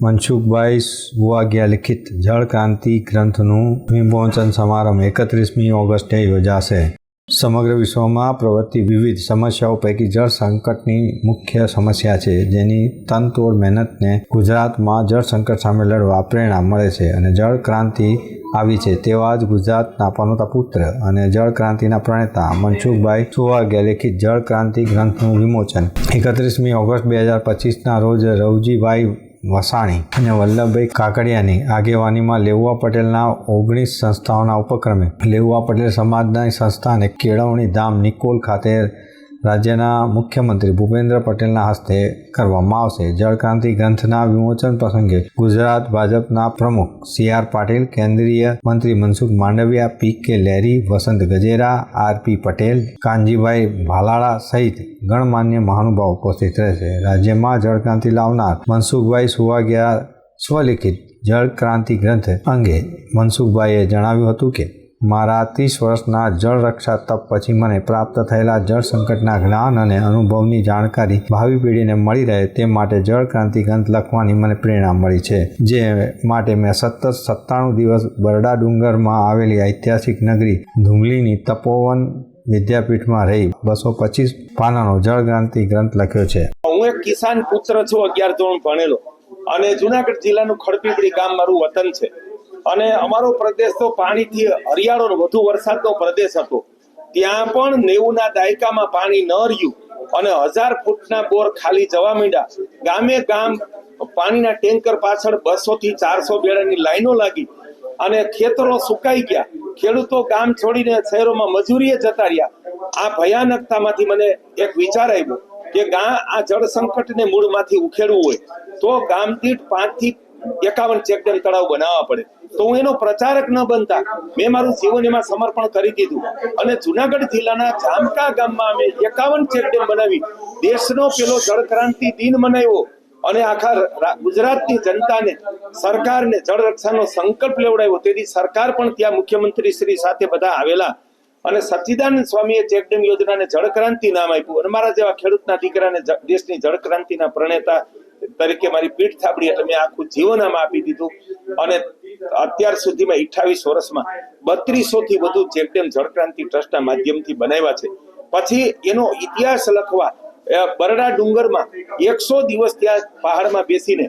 મનસુખભાઈ સુવાગ્યા લિખિત જળ ક્રાંતિ ગ્રંથનું વિમોચન સમારંભ એકત્રીસમી ઓગસ્ટે યોજાશે. સમગ્ર વિશ્વમાં પ્રવર્તી વિવિધ સમસ્યાઓ પૈકી જળ સંકટની મુખ્ય સમસ્યા છે, જેની તનતોડ મહેનતને ગુજરાતમાં જળ સંકટ સામે લડવા પ્રેરણા મળે છે અને જળ ક્રાંતિ આવી છે તેવા જ ગુજરાતના પનોતા પુત્ર અને જળ ક્રાંતિના પ્રણેતા મનસુખભાઈ સુવાગ્યા લેખિત જળ ક્રાંતિ ગ્રંથનું વિમોચન. એકત્રીસમી ઓગસ્ટ બે હજાર પચીસના રોજ રવજીભાઈ વસાણી અને વલ્લભભાઈ કાકડિયાની આગેવાનીમાં લેઉવા પટેલના ઓગણીસ સંસ્થાઓના ઉપક્રમે લેઉવા પટેલ સમાજના સંસ્થાને કેળવણી ધામ નિકોલ ખાતે રાજ્યના મુખ્યમંત્રી ભૂપેન્દ્ર પટેલના હસ્તે કરવામાં આવશે. જળક્રાંતિ ગ્રંથના વિમોચન પ્રસંગે ગુજરાત ભાજપના પ્રમુખ સી આર પાટીલ, કેન્દ્રીય મંત્રી Mansukh Mandaviya, P K Laheri Vasant Gajera, R P Patel, Kanjibhai Bhalala સહિત ગણમાન્ય મહાનુભાવો ઉપસ્થિત રહેશે. રાજ્યમાં જળક્રાંતિ લાવનાર મનસુખભાઈ સુવાગ્યા સ્વલિખિત જળક્રાંતિ ગ્રંથ અંગે મનસુખભાઈએ જણાવ્યું હતું કે મારા ત્રીસ વર્ષના જળ રક્ષા તપ પછી મને પ્રાપ્ત થયેલા જળ સંકટના જ્ઞાન અને અનુભવની જાણકારી ભાવિ પેઢીને મળી રહે તે માટે જળ ક્રાંતિ ગ્રંથ લખવાની મને પ્રેરણા મળી છે, જે માટે મેં સતત સત્તાણું દિવસ બરડા ડુંગરમાં આવેલી ઐતિહાસિક નગરી ધુંગલીની તપોવન વિદ્યાપીઠમાં રહી. બસો પચીસ પાનાનો જળ ક્રાંતિ ગ્રંથ લખ્યો છે. હું એક કિસાન પુત્ર છું, અગિયાર ધોરણ ભણેલો. અને જુનાગઢ જિલ્લાનું ખડપીપડી ગામ મારું વતન છે. અને અમારો પ્રદેશ તો પાણીથી હરિયાળો વધુ વરસાદનો પ્રદેશ હતો. ત્યાં પણ નેવુંના દાયકામાં પાણી ન રહ્યું અને હજાર ફૂટના બોર ખાલી જવા માંડ્યા. ગામે ગામ પાણીના ટેન્કર પાછળ બસો થી ચારસો બેડાની લાઈનો લાગી અને ખેતરો સુકાઈ ગયા. ખેડૂતો ગામ છોડીને શહેરોમાં મજૂરીએ જતા રહ્યા. આ ભયાનકતામાંથી મને એક વિચાર આવ્યો કે ગા આ જળ સંકટને મૂળમાંથી ઉખેડવું હોય તો ગામ દીઠ પાંચથી એકાવન ચેકડેમ તળાવ બનાવવા પડે. તો હું એનો પ્રચારક ન બનતા. મેં મારું જીવન એમાં સમર્પણ કરી દીધું. અને જુનાગઢ જિલ્લાના જામકા ગામમાં અમે એકાવન ચેકડેમ બનાવી. દેશનો પેલો જળ ક્રાંતિ દિન મનાવ્યો. અને આખા ગુજરાતની જનતાને, સરકારને જળ રક્ષાનો સંકલ્પ લેવડાવ્યો. તેથી સરકાર પણ ત્યાં મુખ્યમંત્રી શ્રી સાથે બધા આવેલા. અને સચ્ચિદાનંદ સ્વામીએ ચેકડેમ યોજનાને જળ ક્રાંતિ નામ આપ્યું. અને મારા જેવા ખેડૂતના દીકરાને દેશની જળ ક્રાંતિના પ્રણેતા તરીકે મારી પીઠ થાબડી એટલે મેં આખું જીવન આમાં આપી દીધું. અને અત્યાર સુધીમાં અઠાવીસ વર્ષમાં બત્રીસો થી વધુ ચેકડેમ જળક્રાંતિ ટ્રસ્ટના માધ્યમથી બનાવ્યા છે. પછી એનો ઇતિહાસ લખવા બરડા ડુંગરમાં એકસો દિવસ ત્યાં પહાડમાં બેસીને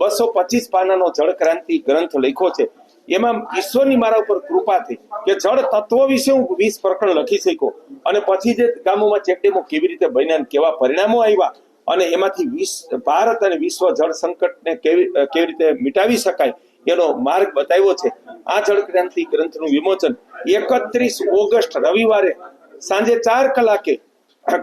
બસો પચીસ પાનાનો જળક્રાંતિ ગ્રંથ લખ્યો છે. એમાં ઈશ્વરની મારા ઉપર કૃપા થઈ કે જળ તત્વો વિશે હું વીસ પ્રકરણ લખી શક્યો. અને પછી જે ગામોમાં ચેકડેમો કેવી રીતે બન્યા કેવા પરિણામો આવ્યા અને એમાંથી વિશ્વ ભારત અને વિશ્વ જળ સંકટને કેવી કેવી રીતે મિટાવી શકાય એનો માર્ગ બતાવ્યો છે. આ જળ ક્રાંતિ ગ્રંથનું વિમોચન એકત્રીસ ઓગસ્ટ રવિવારે સાંજે ચાર કલાકે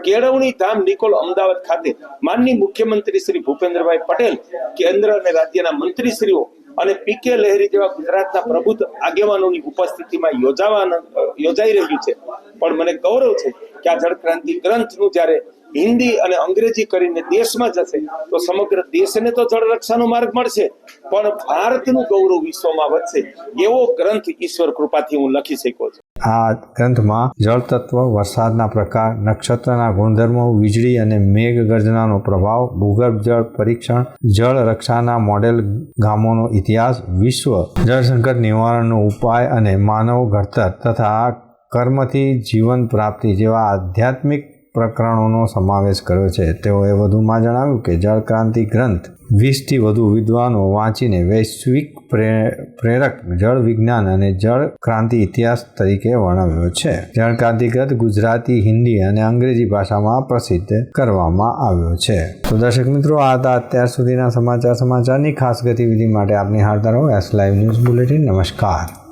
કેળવણી ધામ નિકોલ અમદાવાદ ખાતે માનની મુખ્યમંત્રી શ્રી ભૂપેન્દ્રભાઈ પટેલ કેન્દ્ર અને રાજ્યના મંત્રીશ્રીઓ અને પી કે લહેરી જેવા ગુજરાતના પ્રબુદ્ધ આગેવાનોની ઉપસ્થિતિમાં યોજાવાના યોજાઈ રહ્યું છે. પણ મને ગૌરવ છે કે આ જળ ક્રાંતિ ગ્રંથનું જ્યારે હિન્દી અને અંગ્રેજી કરીને દેશમાં જશે, તો સમગ્ર દેશને તો જળ રક્ષાનો માર્ગ મળશે. પણ ભારતનું ગૌરવ વિશ્વમાં વધશે. એવો ગ્રંથ ઈશ્વર કૃપાથી હું લખી શક્યો છું. આ ગ્રંથમાં જળ તત્વ, વરસાદના પ્રકાર, નક્ષત્રના ગુણધર્મો, વીજળી અને મેઘ ગર્જનાનો પ્રભાવ, ભૂગર્ભ જળ પરીક્ષણ, જળ રક્ષાના મોડેલ ગામોનો ઇતિહાસ, વિશ્વ જળ સંકટ નિવારણનો ઉપાય અને માનવ ઘડતર તથા કર્મથી જીવન પ્રાપ્તિ જેવા આધ્યાત્મિક પ્રકરણોનો સમાવેશ કર્યો છે. તેઓએ વધુમાં જણાવ્યું કે, જળ ક્રાંતિ ગ્રંથ વીસથી વધુ વિદ્વાનો વાંચીને વૈશ્વિક પ્રે- પ્રેરક જળ વિજ્ઞાન અને જળ ક્રાંતિ ઇતિહાસ તરીકે વર્ણવ્યો છે. જળ ગ્રંથ ગુજરાતી, હિન્દી અને અંગ્રેજી ભાષામાં પ્રસિદ્ધ કરવામાં આવ્યો છે. તો દર્શક મિત્રો, આ હતા અત્યાર સુધીના સમાચાર સમાચારની ખાસ ગતિવિધિ માટે આપની હાજર હોય એસ લાઈવ ન્યૂઝ બુલેટિન નમસ્કાર.